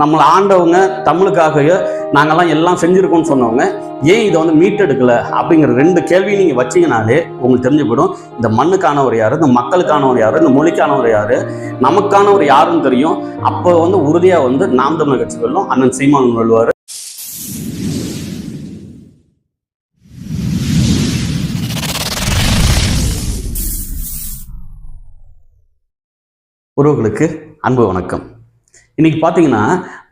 நம்மளை ஆண்டவங்க தமிழுக்காக நாங்கள்லாம் எல்லாம் செஞ்சுருக்கோன்னு சொன்னவங்க ஏன் இதை வந்து மீட்டெடுக்கல? அப்படிங்கிற ரெண்டு கேள்வியும் நீங்கள் வச்சிங்கனாலே உங்களுக்கு தெரிஞ்சு போயிடும் இந்த மண்ணுக்கானவர் யாரு? இந்த மக்களுக்கானவர் யாரு? இந்த மொழிக்கானவர் யார்? நமக்கானவர் யாருன்னு தெரியும். அப்போ வந்து உறுதியாக வந்து நாம் தமிழ் கட்சி வெல்லும் அண்ணன் சீமான் வெல்வார். உறவுகளுக்கு அன்பு வணக்கம். இன்றைக்கி பார்த்தீங்கன்னா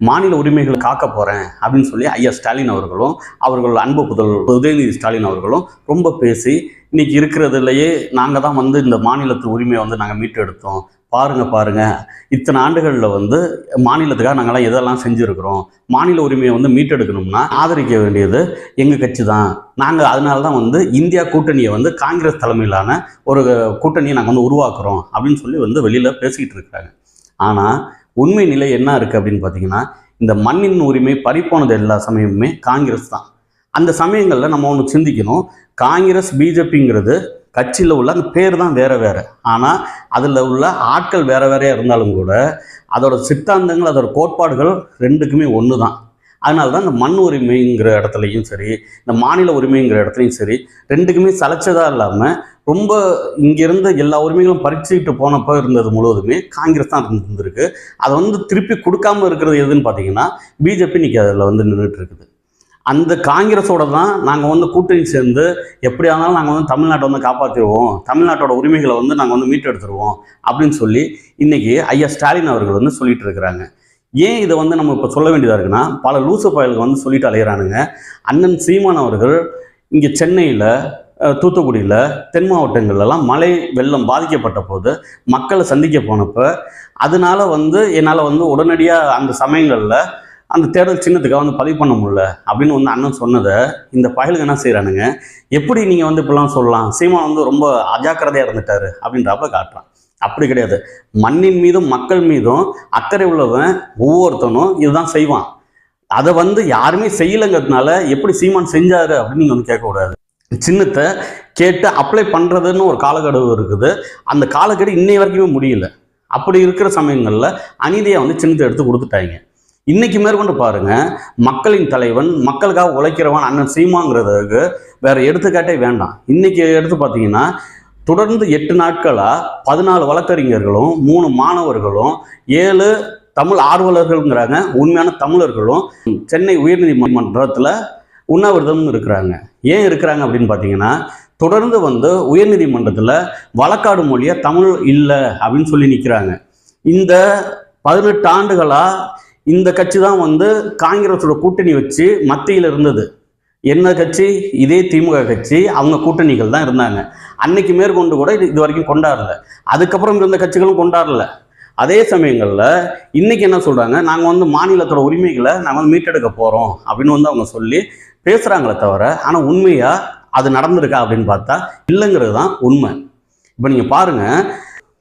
மாநில உரிமைகளை காக்க போகிறேன் அப்படின்னு சொல்லி ஐயா ஸ்டாலின் அவர்களும் அவர்கள் அன்பு புதல் உதயநிதி ஸ்டாலின் அவர்களும் ரொம்ப பேசி இன்றைக்கி இருக்கிறதுலையே நாங்கள் தான் வந்து இந்த மாநிலத்து உரிமையை வந்து நாங்கள் மீட்டெடுத்தோம். பாருங்கள் பாருங்க. இத்தனை ஆண்டுகளில் வந்து மாநிலத்துக்காக நாங்கள்லாம் எதெல்லாம் செஞ்சுருக்கிறோம்? மாநில உரிமையை வந்து மீட்டெடுக்கணும்னா ஆதரிக்க வேண்டியது எங்கள் கட்சி தான். நாங்கள் அதனால தான் வந்து இந்தியா கூட்டணியை வந்து காங்கிரஸ் தலைமையிலான ஒரு கூட்டணியை நாங்கள் வந்து உருவாக்குறோம் அப்படின்னு சொல்லி வந்து வெளியில் பேசிக்கிட்டு இருக்கிறாங்க. ஆனால் உண்மை நிலை என்ன இருக்குது அப்படின்னு பார்த்தீங்கன்னா இந்த மண்ணின் உரிமை பறிப்போனது எல்லா சமயமுமே காங்கிரஸ் தான். அந்த சமயங்களில் நம்ம ஒன்று சிந்திக்கணும். காங்கிரஸ் பிஜேபிங்கிறது கட்சியில் உள்ள அந்த பேர் தான் வேறு வேறு. ஆனால் அதில் உள்ள ஆட்கள் வேறு வேறையாக இருந்தாலும் கூட அதோட சித்தாந்தங்கள் அதோட கோட்பாடுகள் ரெண்டுக்குமே ஒன்று தான் அதனால தான் இந்த மண் உரிமைங்கிற இடத்துலையும் சரி இந்த மாநில உரிமைங்கிற இடத்துலையும் சரி ரெண்டுக்குமே சலைச்சதாக இல்லாமல் ரொம்ப இங்கிருந்து எல்லா உரிமைகளும் பறிச்சுக்கிட்டு போனப்போ இருந்தது முழுவதுமே காங்கிரஸ் தான் இருந்திருக்கு. அதை வந்து திருப்பி கொடுக்காம இருக்கிறது எதுன்னு பார்த்தீங்கன்னா பிஜேபி இன்னைக்கு அதில் வந்து நின்றுட்டு இருக்குது அந்த காங்கிரஸோட தான் நாங்கள் வந்து கூட்டணி சேர்ந்து எப்படியா இருந்தாலும் நாங்கள் வந்து தமிழ்நாட்டை வந்து காப்பாற்றிடுவோம் தமிழ்நாட்டோட உரிமைகளை வந்து நாங்கள் வந்து மீட்டெடுத்துருவோம் அப்படின்னு சொல்லி இன்னைக்கு ஐயா ஸ்டாலின் அவர்கள் வந்து சொல்லிட்டு இருக்கிறாங்க. ஏன் இதை வந்து நம்ம இப்போ சொல்ல வேண்டியதாக இருக்குன்னா பல லூசு பயல்கள் வந்து சொல்லிட்டு அலையிறானுங்க. அண்ணன் சீமான் அவர்கள் இங்கே சென்னையில் தூத்துக்குடியில் தென் மாவட்டங்கள்லாம் மழை வெள்ளம் பாதிக்கப்பட்ட போது மக்களை சந்திக்க போனப்போ அதனால வந்து என்னால் வந்து உடனடியாக அந்த சமயங்களில் அந்த தேர்தல் சின்னத்துக்காக வந்து பதிவு பண்ண முடியல அப்படின்னு வந்து அண்ணன் சொன்னதை இந்த பயலுக்கு என்ன செய்கிறானுங்க எப்படி நீங்கள் வந்து இப்படிலாம் சொல்லலாம்? சீமான் வந்து ரொம்ப அஜாக்கிரதையாக இருந்துட்டாரு அப்படின்றப்ப காட்டுறான். அப்படி கிடையாது. மண்ணின் மீதும் மக்கள் மீதும் அக்கறை உள்ளவன் ஒவ்வொருத்தனும் இதுதான் செய்வான். அதை வந்து யாருமே செய்யலைங்கிறதுனால எப்படி சீமான் செஞ்சாரு அப்படின்னு நீங்கள் வந்து கேட்கக்கூடாது. சின்னத்தை கேட்டு அப்ளை பண்ணுறதுன்னு ஒரு காலக்கெடு இருக்குது. அந்த காலக்கெடு இன்னை வரைக்குமே முடியல. அப்படி இருக்கிற சமயங்களில் அநீதியை வந்து சின்னத்தை எடுத்து கொடுத்துட்டாங்க. இன்னைக்கு மேற்கொண்டு பாருங்க மக்களின் தலைவன் மக்களுக்காக உழைக்கிறவன் அண்ணன் சீமாங்கிறதுக்கு வேற எடுத்துக்காட்டே வேண்டாம். இன்னைக்கு எடுத்து பார்த்தீங்கன்னா தொடர்ந்து எட்டு நாட்களாக பதினாலு வழக்கறிஞர்களும் மூணு மாணவர்களும் ஏழு தமிழ் ஆர்வலர்கள்ங்கிறாங்க உண்மையான தமிழர்களும் சென்னை உயர்நீதிமன்றத்தில் உண்ணாவிரதம் இருக்கிறாங்க. ஏன் இருக்கிறாங்க அப்படின்னு பார்த்தீங்கன்னா தொடர்ந்து வந்து உயர்நீதிமன்றத்தில் வழக்காடு மொழியாக தமிழ் இல்லை அப்படின்னு சொல்லி நிற்கிறாங்க இந்த பதினெட்டு ஆண்டுகளாக இந்த கட்சி தான் வந்து காங்கிரஸோட கூட்டணி வச்சு மத்தியில் இருந்தது. என்ன கட்சி? இதே திமுக கட்சி. அவங்க கூட்டணிகள் தான் இருந்தாங்க. அன்னைக்கு மேற்கொண்டு கூட இது இது வரைக்கும் கொண்டாடல. அதுக்கப்புறம் இருந்த கட்சிகளும் கொண்டாடல. அதே சமயங்களில் இன்றைக்கி என்ன சொல்கிறாங்க நாங்கள் வந்து மாநிலத்தோட உரிமைகளை நாங்கள் வந்து மீட்டெடுக்க போகிறோம் அப்படின்னு வந்து அவங்க சொல்லி பேசுகிறாங்களே தவிர ஆனால் உண்மையாக அது நடந்திருக்கா அப்படின்னு பார்த்தா இல்லைங்கிறது தான் உண்மை. இப்போ நீங்கள் பாருங்கள்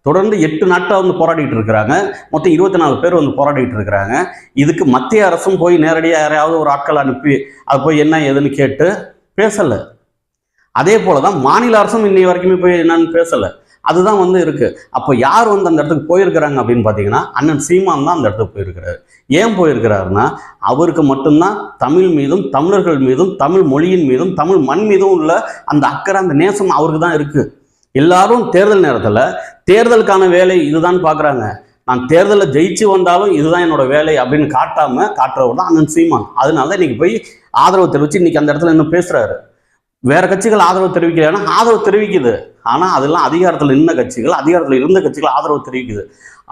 தொடர்ந்து எட்டு நாட்டாக வந்து போராடிட்டு இருக்கிறாங்க. மொத்தம் இருபத்தி நாலு பேர் வந்து போராடிட்டு இருக்கிறாங்க. இதுக்கு மத்திய அரசும் போய் நேரடியாக யாரையாவது ஒரு ஆட்கள் அனுப்பி அது போய் என்ன ஏதுன்னு கேட்டு பேசலை. அதே போல தான் மாநில அரசும் இன்னை வரைக்குமே போய் என்னன்னு பேசலை. அதுதான் வந்து இருக்குது அப்போ யார் வந்து அந்த இடத்துக்கு போயிருக்கிறாங்க அப்படின்னு பார்த்தீங்கன்னா அண்ணன் சீமான் தான் அந்த இடத்துக்கு போயிருக்கிறாரு. ஏன் போயிருக்கிறாருன்னா அவருக்கு மட்டும்தான் தமிழ் மீதும் தமிழர்கள் மீதும் தமிழ் மொழியின் மீதும் தமிழ் மண் மீதும் உள்ள அந்த அக்கறை அந்த நேசம் அவருக்கு தான் இருக்குது எல்லாரும் தேர்தல் நேரத்தில் தேர்தலுக்கான வேலை இதுதான் பார்க்குறாங்க நான் தேர்தலில் ஜெயிச்சு வந்தாலும் இதுதான் என்னோட வேலை அப்படின்னு காட்டாம காட்டுறவர் தான் அண்ணன் சீமான். அதனால இன்னைக்கு போய் ஆதரவு தெரிவித்து இன்னைக்கு அந்த இடத்துல இன்னும் பேசுறாரு. வேற கட்சிகள் ஆதரவு தெரிவிக்கலைன்னா ஆதரவு தெரிவிக்குது. ஆனால் அதெல்லாம் அதிகாரத்தில் நின்ன கட்சிகள் அதிகாரத்தில் இருந்த கட்சிகள் ஆதரவு தெரிவிக்குது.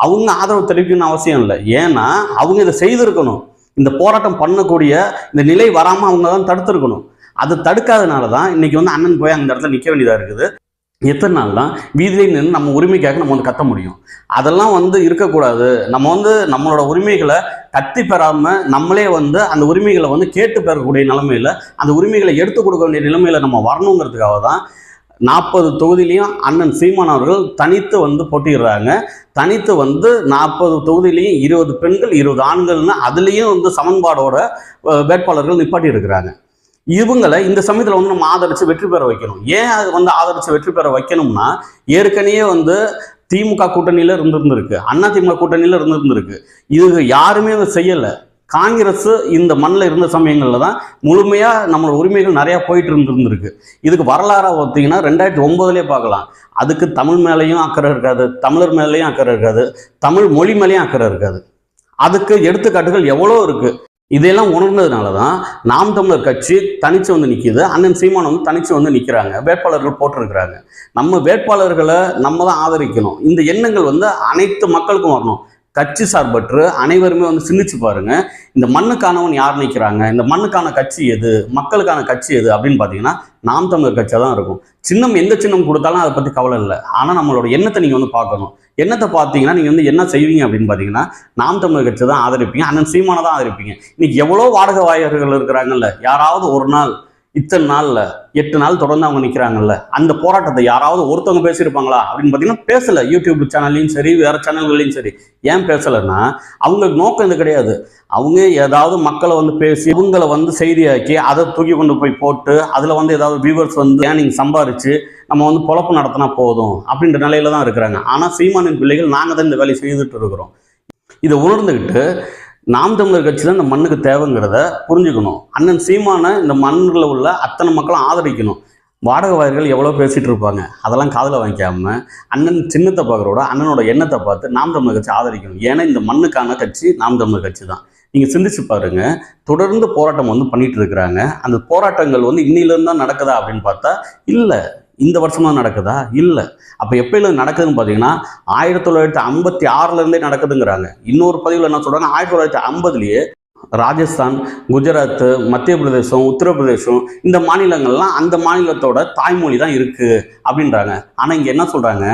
அவங்க ஆதரவு தெரிவிக்கணும்னு அவசியம் இல்லை. ஏன்னா அவங்க இதை செய்திருக்கணும். இந்த போராட்டம் பண்ணக்கூடிய இந்த நிலை வராமல் அவங்க தான் தடுத்திருக்கணும். அது தடுக்காதனால தான் இன்னைக்கு வந்து அண்ணன் போய் அந்த இடத்துல நிற்க வேண்டியதாக இருக்குது. எத்தனை நாள் தான் வீதியில் நின்று நம்ம உரிமைக்காக நம்ம வந்து கத்த முடியும். அதெல்லாம் வந்து இருக்கக்கூடாது. நம்ம வந்து நம்மளோட உரிமைகளை கத்தி பெறாமல் நம்மளே வந்து அந்த உரிமைகளை வந்து கேட்டு பெறக்கூடிய நிலைமையில் அந்த உரிமைகளை எடுத்து கொடுக்க வேண்டிய நிலைமையில் நம்ம வரணுங்கிறதுக்காக தான் நாற்பது தொகுதியிலையும் அண்ணன் சீமான் அவர்கள் தனித்து வந்து போட்டிடுறாங்க தனித்து வந்து நாற்பது தொகுதியிலையும் இருபது பெண்கள் இருபது ஆண்கள்னு அதுலேயும் வந்து சமன்பாடோட வேட்பாளர்கள் நிப்பாட்டி இருக்கிறாங்க. இவங்களை இந்த சமயத்தில் வந்து நம்ம ஆதரித்து வெற்றி பெற வைக்கணும். ஏன் அது வந்து ஆதரித்து வெற்றி பெற வைக்கணும்னா ஏற்கனவே வந்து திமுக கூட்டணியில் இருந்திருந்திருக்கு. அண்ணா திமுக கூட்டணியில் இருந்திருந்திருக்கு. இது யாருமே அதை செய்யலை. காங்கிரஸ் இந்த மண்ணில் இருந்த சமயங்களில் தான் முழுமையாக நம்மளோட உரிமைகள் நிறையா போயிட்டு இருந்துருந்துருக்கு இதுக்கு வரலாறாக பார்த்தீங்கன்னா ரெண்டாயிரத்தி ஒம்போதுலேயே பார்க்கலாம். அதுக்கு தமிழ் மேலேயும் அக்கறை இருக்காது தமிழர் மேலேயும் அக்கறை இருக்காது தமிழ் மொழி மேலேயும் அக்கறை இருக்காது. அதுக்கு எடுத்துக்காட்டுகள் எவ்வளோ இருக்குது இதையெல்லாம் உணர்ந்ததுனால தான் நாம் தமிழர் கட்சி தனிச்சு வந்து நிற்கிது அண்ணன் சீமானம் வந்து தனிச்சு வந்து நிற்கிறாங்க வேட்பாளர்கள் போட்டிருக்கிறாங்க. நம்ம வேட்பாளர்களை நம்ம தான் ஆதரிக்கணும். இந்த எண்ணங்கள் வந்து அனைத்து மக்களுக்கும் வரணும். கட்சி சார்பற்று அனைவருமே வந்து சிந்திச்சு பாருங்க. இந்த மண்ணுக்கானவன் யார் நிற்கிறாங்க இந்த மண்ணுக்கான கட்சி எது? மக்களுக்கான கட்சி எது? அப்படின்னு பார்த்தீங்கன்னா நாம் தமிழர் கட்சியாக தான் இருக்கும். சின்னம் எந்த சின்னம் கொடுத்தாலும் அதை பற்றி கவலை இல்லை. ஆனால் நம்மளோட எண்ணத்தை நீங்கள் வந்து பார்க்கணும். எண்ணத்தை பார்த்தீங்கன்னா நீங்கள் வந்து என்ன செய்வீங்க அப்படின்னு பார்த்தீங்கன்னா நாம் தமிழர் கட்சி தான் ஆதரிப்பீங்க. அண்ணன் சீமானை தான் ஆதரிப்பீங்க. இன்னைக்கு எவ்வளோ வாடகை வாயகர்கள் இருக்கிறாங்கல்ல? யாராவது ஒரு நாள் இத்தனை நாள்ல எட்டு நாள் தொடர்ந்து அவங்க நிற்கிறாங்கல்ல அந்த போராட்டத்தை யாராவது ஒருத்தவங்க பேசியிருப்பாங்களா? அப்படின்னு பார்த்தீங்கன்னா பேசல. யூடியூப் சேனல்லையும் சரி வேற சேனல்கள்லையும் சரி. ஏன் பேசலைன்னா அவங்களுக்கு நோக்கம் இது கிடையாது. அவங்க ஏதாவது மக்களை வந்து பேசி இவங்களை வந்து செய்தியாக்கி அதை தூக்கி கொண்டு போய் போட்டு அதில் வந்து ஏதாவது வியூவர்ஸ் வந்து ஏன் நீங்கள் சம்பாரிச்சு நம்ம வந்து பொழப்பு நடத்தினா போதும் அப்படின்ற நிலையில தான் இருக்கிறாங்க. ஆனால் சீமானின் பிள்ளைகள் நாங்கள் தான் இந்த வேலையை செய்துட்டு இருக்கிறோம். இதை உணர்ந்துக்கிட்டு நாம் தமிழர் கட்சி தான் இந்த மண்ணுக்கு தேவைங்கிறத புரிஞ்சுக்கணும். அண்ணன் சீமான இந்த மண்ணில் உள்ள அத்தனை மக்களும் ஆதரிக்கணும். வாடகை வாயர்கள் எவ்வளோ பேசிகிட்டு இருப்பாங்க? அதெல்லாம் காதில் வாங்கிக்காம அண்ணன் சின்னத்தை பார்க்குறோட அண்ணனோட எண்ணத்தை பார்த்து நாம் தமிழர் கட்சி ஆதரிக்கணும். ஏன்னா இந்த மண்ணுக்கான கட்சி நாம் தமிழர் கட்சி தான். நீங்கள் சிந்திச்சு பாருங்க. தொடர்ந்து போராட்டம் வந்து பண்ணிட்டு இருக்கிறாங்க. அந்த போராட்டங்கள் வந்து இன்னிலேருந்து தான் நடக்குதா அப்படின்னு பார்த்தா இல்லை. இந்த வருஷம் தான் நடக்குதா? இல்லை. அப்போ எப்பயில நடக்குதுன்னு பார்த்தீங்கன்னா ஆயிரத்தி தொள்ளாயிரத்தி ஐம்பத்தி ஆறுலேருந்தே நடக்குதுங்கிறாங்க. இன்னொரு பதிவில் என்ன சொல்கிறாங்க ஆயிரத்தி தொள்ளாயிரத்தி ஐம்பதுலேயே ராஜஸ்தான் குஜராத் மத்திய பிரதேசம் உத்தரப்பிரதேசம் இந்த மாநிலங்கள்லாம் அந்த மாநிலத்தோட தாய்மொழி தான் இருக்குது அப்படின்றாங்க. ஆனால் இங்கே என்ன சொல்கிறாங்க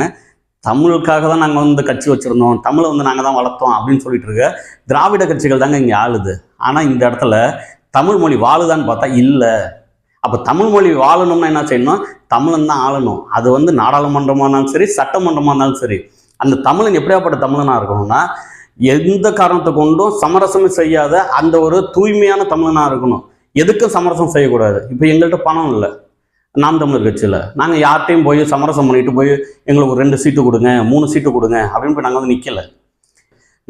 தமிழுக்காக தான் நாங்கள் வந்து கட்சி வச்சுருந்தோம். தமிழை வந்து நாங்கள் தான் வளர்த்தோம் அப்படின்னு சொல்லிட்டு இருக்க திராவிட கட்சிகள் தாங்க இங்கே ஆளுது. ஆனால் இந்த இடத்துல தமிழ் மொழி வாழுதான்னு பார்த்தா இல்லை. அப்போ தமிழ் மொழி வாழணும்னா என்ன செய்யணும்? தமிழன் தான் ஆளணும். அது வந்து நாடாளுமன்றமாக இருந்தாலும் சரி சட்டமன்றமாக இருந்தாலும் சரி. அந்த தமிழன் எப்படியாப்பட்ட தமிழனாக இருக்கணும்னா எந்த காரணத்தை கொண்டும் சமரசமே செய்யாத அந்த ஒரு தூய்மையான தமிழனாக இருக்கணும். எதுக்கும் சமரசம் செய்யக்கூடாது. இப்போ எங்கள்கிட்ட பணம் இல்லை. நாம் தமிழர் கட்சியில். நாங்கள் யார்கிட்டையும் போய் சமரசம் பண்ணிட்டு போய் எங்களுக்கு ஒரு ரெண்டு சீட்டு கொடுங்க மூணு சீட்டு கொடுங்க அப்படின்னு போய் நாங்கள் வந்து நிற்கலை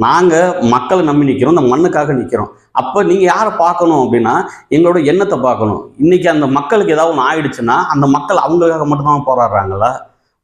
நாங்கள் மக்களை நம்பி நிற்கிறோம் இந்த மண்ணுக்காக நிற்கிறோம் அப்போ நீங்கள் யாரை பார்க்கணும் அப்படின்னா எங்களோட எண்ணத்தை பார்க்கணும். இன்றைக்கி அந்த மக்களுக்கு ஏதாவது ஒன்று ஆயிடுச்சுன்னா அந்த மக்கள் அவங்களுக்காக மட்டும்தான் போராடுறாங்களா?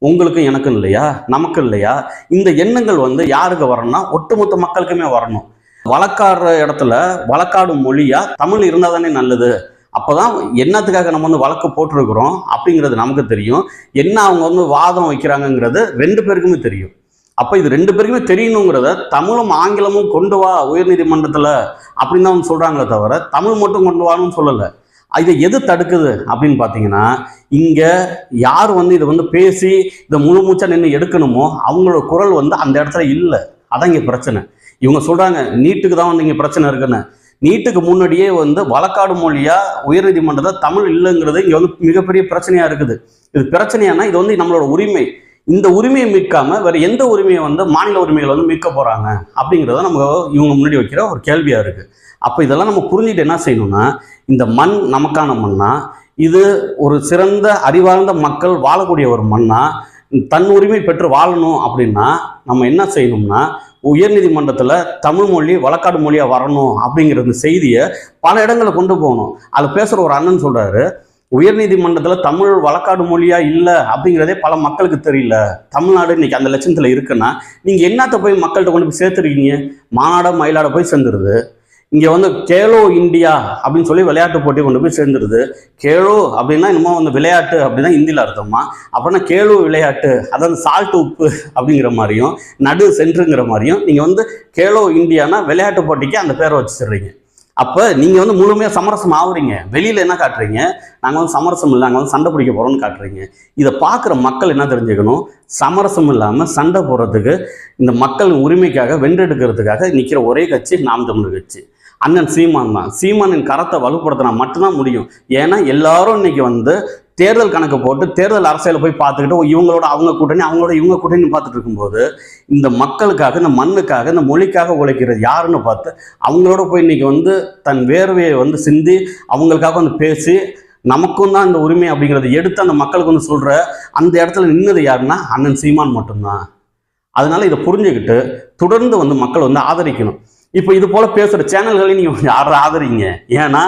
உங்களுக்கும் எனக்கும் இல்லையா? நமக்கும் இல்லையா? இந்த எண்ணங்கள் வந்து யாருக்கு வரணும்னா ஒட்டுமொத்த மக்களுக்குமே வரணும். வழக்காடுற இடத்துல வழக்காடும் மொழியாக தமிழ் இருந்தால் தானே நல்லது. அப்போ தான் என்னத்துக்காக நம்ம வந்து வழக்கு போட்டிருக்கிறோம் அப்படிங்கிறது நமக்கு தெரியும். என்ன அவங்க வந்து வாதம் வைக்கிறாங்கங்கிறது ரெண்டு பேருக்குமே தெரியும். அப்போ இது ரெண்டு பேருக்குமே தெரியணுங்கிறத தமிழும் ஆங்கிலமும் கொண்டு வா உயர்நீதிமன்றத்தில் அப்படின்னு தான் சொல்கிறாங்களே தவிர தமிழ் மட்டும் கொண்டு வான்னு சொல்லலை. இதை எது தடுக்குது அப்படின்னு பார்த்தீங்கன்னா இங்கே யார் வந்து இதை வந்து பேசி இதை முழு மூச்சாக நின்று எடுக்கணுமோ அவங்களோட குரல் வந்து அந்த இடத்துல இல்லை. அதான் இங்கே பிரச்சனை. இவங்க சொல்கிறாங்க நீட்டுக்கு தான் வந்து இங்கே பிரச்சனை இருக்குன்னு. நீட்டுக்கு முன்னாடியே வந்து வழக்காடு மொழியாக உயர்நீதிமன்றத்தில் தமிழ் இல்லைங்கிறது இங்கே வந்து மிகப்பெரிய பிரச்சனையாக இருக்குது. இது பிரச்சனையானா இது வந்து நம்மளோட உரிமை. இந்த உரிமையை மீட்காமல் வேறு எந்த உரிமையை வந்து மாநில உரிமைகள் வந்து மீட்க போகிறாங்க அப்படிங்கிறத நம்ம இவங்க முன்னாடி வைக்கிற ஒரு கேள்வியாக இருக்குது அப்போ இதெல்லாம் நம்ம புரிஞ்சுட்டு என்ன செய்யணும்னா இந்த மண் நமக்கான மண்ணா இது ஒரு சிறந்த அறிவார்ந்த மக்கள் வாழக்கூடிய ஒரு மண்ணா தன் உரிமை பெற்று வாழணும் அப்படின்னா நம்ம என்ன செய்யணும்னா உயர்நீதிமன்றத்தில் தமிழ் மொழி வழக்காடு மொழியாக வரணும் அப்படிங்கிற இந்த செய்தியை பல இடங்களில் கொண்டு போகணும். அதில் பேசுகிற ஒரு அண்ணன் சொல்கிறாரு உயர்நீதிமன்றத்தில் தமிழ் வழக்காடு மொழியா இல்லை அப்படிங்கிறதே பல மக்களுக்கு தெரியல. தமிழ்நாடு இன்னைக்கு அந்த லட்சத்தில் இருக்குன்னா நீங்கள் என்னத்தை போய் மக்கள்கிட்ட கொண்டு போய் சேர்த்துருக்கீங்க? மாநாட மயிலாட போய் சேர்ந்துருது. இங்கே வந்து கேலோ இந்தியா அப்படின்னு சொல்லி விளையாட்டு போட்டி கொண்டு போய் சேர்ந்துருது. கேலோ அப்படின்னா இன்னமும் வந்து விளையாட்டு அப்படின்னா ஹிந்தியில் அர்த்தமா? அப்படின்னா கேலோ விளையாட்டு அதாவது சால்ட் உப்பு அப்படிங்கிற மாதிரியும் நடு சென்றுங்கிற மாதிரியும் நீங்கள் வந்து கேலோ இந்தியானா விளையாட்டு போட்டிக்கு அந்த பேரை வச்சுடுறீங்க அப்போ நீங்கள் வந்து முழுமையாக சமரசம் ஆகுறீங்க. வெளியில் என்ன காட்டுறீங்க? நாங்கள் வந்து சமரசம் இல்லை நாங்கள் வந்து சண்டை பிடிக்க போகிறோம்னு காட்டுறீங்க. இதை பார்க்குற மக்கள் என்ன தெரிஞ்சுக்கணும்? சமரசம் இல்லாமல் சண்டை போடுறதுக்கு இந்த மக்கள் உரிமைக்காக வென்றெடுக்கிறதுக்காக நிற்கிற ஒரே கட்சி நாம் தமிழ் கட்சி. அண்ணன் சீமான் தான். சீமானின் கரத்தை வலுப்படுத்தினா மட்டும்தான் முடியும். ஏன்னா எல்லாரும் இன்னைக்கு வந்து தேர்தல் கணக்கு போட்டு தேர்தல் அரசியலை போய் பார்த்துக்கிட்டு ஓ, இவங்களோட அவங்க கூட்டணி அவங்களோட இவங்க கூட்டணி பார்த்துட்டு இருக்கும்போது இந்த மக்களுக்காக இந்த மண்ணுக்காக இந்த மொழிக்காக உழைக்கிறது யாருன்னு பார்த்து அவங்களோட போய் இன்னைக்கு வந்து தன் வேர்வையை வந்து சிந்தி அவங்களுக்காக வந்து பேசி நமக்கும் தான் இந்த உரிமை அப்படிங்கிறத எடுத்து அந்த மக்களுக்கு வந்து சொல்ற அந்த இடத்துல நின்னது யாருன்னா அண்ணன் சீமான் மட்டும்தான். அதனால இதை புரிஞ்சுக்கிட்டு தொடர்ந்து வந்து மக்கள் வந்து ஆதரிக்கணும். இப்போ இது போல பேசுகிற சேனல்களையும் நீங்கள் கொஞ்சம் ஆதரிங்க. ஏன்னா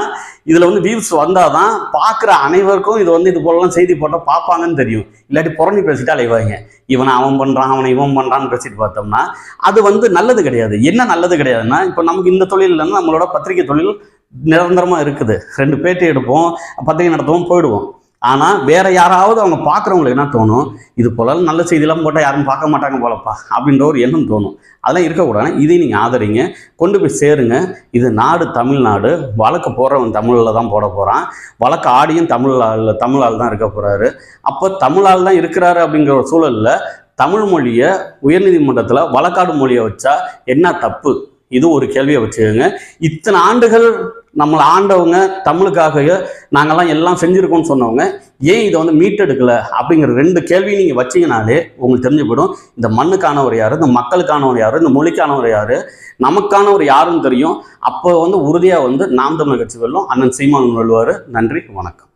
இதில் வந்து வியூஸ் வந்தாதான் பார்க்குற அனைவருக்கும் இது வந்து இது போலலாம் செய்தி போட்டால் பார்ப்பாங்கன்னு தெரியும். இல்லாட்டி புறணி பேசிட்டு அலைவாங்க இவனை அவன் பண்ணுறான் அவனை இவன் பண்ணுறான்னு பேசிட்டு பார்த்தோம்னா அது வந்து நல்லது கிடையாது. என்ன நல்லது கிடையாதுன்னா இப்போ நமக்கு இந்த தொழில் இல்லைன்னா நம்மளோட பத்திரிகை தொழில் நிரந்தரமாக இருக்குது. ரெண்டு பேட்டி எடுப்போம் பத்திரிகை நடத்துவோம் போயிடுவோம். ஆனால் வேற யாராவது அவங்க பார்க்குறவங்களுக்கு என்ன தோணும்? இது போல நல்ல செய்தியெல்லாம் போட்டால் யாரும் பார்க்க மாட்டாங்க போலப்பா அப்படின்ற ஒரு எண்ணம் தோணும். அதெல்லாம் இருக்கக்கூடாது. இதை நீங்கள் ஆதரிங்க கொண்டு போய் சேருங்க. இது நாடு தமிழ்நாடு. வழக்கு போடுறவன் தமிழில் தான் போட போகிறான் வழக்கு ஆடியும் தமிழ் தமிழால் தான் இருக்க போகிறாரு அப்போ தமிழால் தான் இருக்கிறாரு அப்படிங்கிற ஒரு சூழலில் தமிழ் மொழியை உயர்நீதிமன்றத்தில் வழக்காடு மொழியை வச்சா என்ன தப்பு? இது ஒரு கேள்வியை வச்சுக்கோங்க. இத்தனை ஆண்டுகள் நம்மளை ஆண்டவங்க தமிழுக்காக நாங்கள்லாம் எல்லாம் செஞ்சுருக்கோம்னு சொன்னவங்க ஏன் இதை வந்து மீட்டெடுக்கல அப்படிங்கிற ரெண்டு கேள்வியும் நீங்கள் வச்சிங்கனாலே உங்களுக்கு தெரிஞ்சு போயிடும் இந்த மண்ணுக்கானவர் யார்? இந்த மக்களுக்கானவர் யார்? இந்த மொழிக்கானவர் யார்? நமக்கானவர் யாருன்னு தெரியும். அப்போ வந்து உறுதியாக வந்து நாம் தமிழ் கட்சி வெல்லும் அண்ணன் சீமான் வெல்வார். நன்றி வணக்கம்.